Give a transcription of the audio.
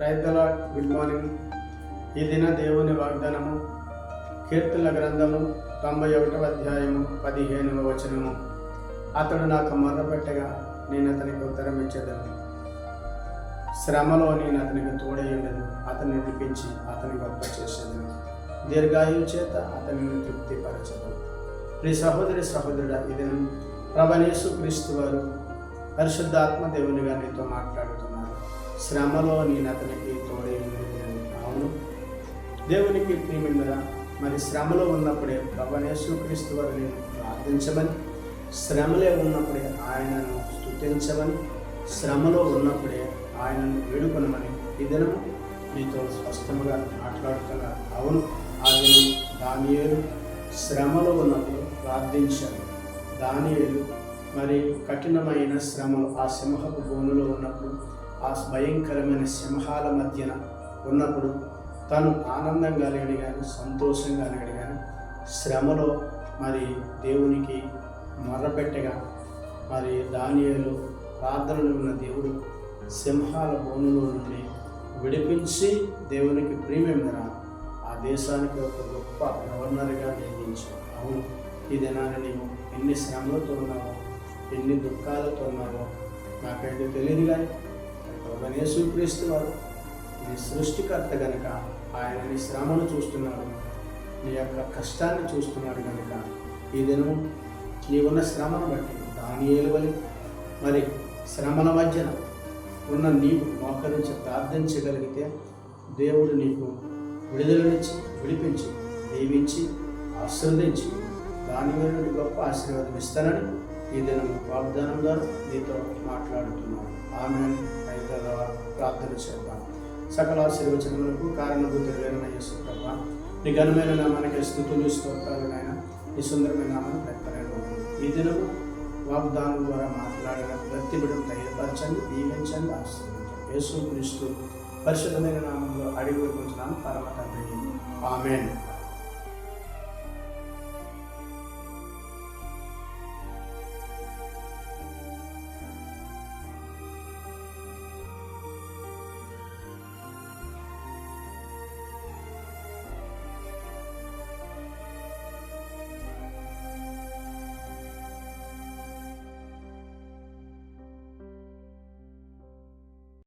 రైతుల good morning. ఈ దిన దేవుని వాగ్దానము కీర్తన గ్రంథము తొంభై ఒకటవ అధ్యాయము పదిహేనవ వచనము. అతడు నాకు మొర్రపెట్టగా నేను అతనికి ఉత్తరం ఇచ్చేదను. శ్రమలో నేను అతనికి తోడయ్యుండను అతన్ని విడిపించి అతని గొప్ప చేసేదను. దీర్ఘాయు చేత అతనిని తృప్తిపరచదు ప్రి సహోదరి సహోదరుడ ఇది ప్రభనేసు క్రీస్తు వారు పరిశుద్ధాత్మ దేవునిగా నీతో మాట్లాడుతున్నారు శ్రమలో నేను అతనికి తోడే అవును. దేవునికి ప్రియమిందరా మరి శ్రమలో ఉన్నప్పుడే ప్రభనేసు క్రీస్తు వారు నేను ప్రార్థించమని శ్రమలే ఉన్నప్పుడే ఆయనను స్థుతించమని శ్రమలో ఉన్నప్పుడే ఆయనను వేడుకొనమని ఈ దినము నీతో స్పష్టంగా మాట్లాడుతున్నా. అవును. ఆ దినం దానియేలు శ్రమలో ఉన్నప్పుడు ప్రార్థించాడు దానియేలు మరి కఠినమైన శ్రమలు ఆ సింహపు బోనులో ఉన్నప్పుడు ఆ భయంకరమైన సింహాల మధ్యన ఉన్నప్పుడు తను ఆనందంగా లేడు కానీ సంతోషంగా లేడు కానీ శ్రమలో మరి దేవునికి మొర్రపెట్టగా మరి దానియలు ప్రార్థనలు ఉన్న దేవుడు సింహాల బోనులో నుండి విడిపించి దేవునికి ప్రియమైన ఆ దేశానికి ఒక గొప్ప గవర్నర్గా నియమించు అవును ఈ దినాన్ని నీవు ఎన్ని శ్రమలతో ఉన్నావో ఎన్ని దుఃఖాలతో ఉన్నావో నాకైతే తెలియదు కానీ యేసుక్రీస్తు వారు నీ సృష్టికర్త గనుక ఆయన నీ శ్రమను చూస్తున్నాడు నీ యొక్క కష్టాన్ని చూస్తున్నాడు కనుక ఈ దినం నీవున్న శ్రమను బట్టి దాని ఏలువలి మరి శ్రమల మధ్యన ఉన్న నీవు మోకరించి ప్రార్థించగలిగితే దేవుడు నీకు విడుదలనిచ్చి విడిపించి దీవించి ఆశీర్వదించి దాని మీద గొప్ప ఆశీర్వాదం ఇస్తానని ఈ దినం వాగ్దానం ద్వారా నీతో మాట్లాడుతున్నాను ఆమె అయితే ప్రార్థన చేద్దాం. సకల ఆశీర్వచనములకు కారణభూతులైన యేసు ప్రభా నీ ఘనమైన నామానికి స్థుతులు స్తోత్రాలు నాయన నీ సుందరమైన నామాన్ని పెట్టలేదు ఈ దినము వాగ్దానం ద్వారా మాట్లాడిన ప్రతి బిడ్డను ధైర్యపరచండి దీవించండి ఆశీర్వదించండి. యేసు క్రీస్తు పరిశుద్ధమైన నామంలో అడిగి కొంచెం పరమ తండ్రి ఆమెన్.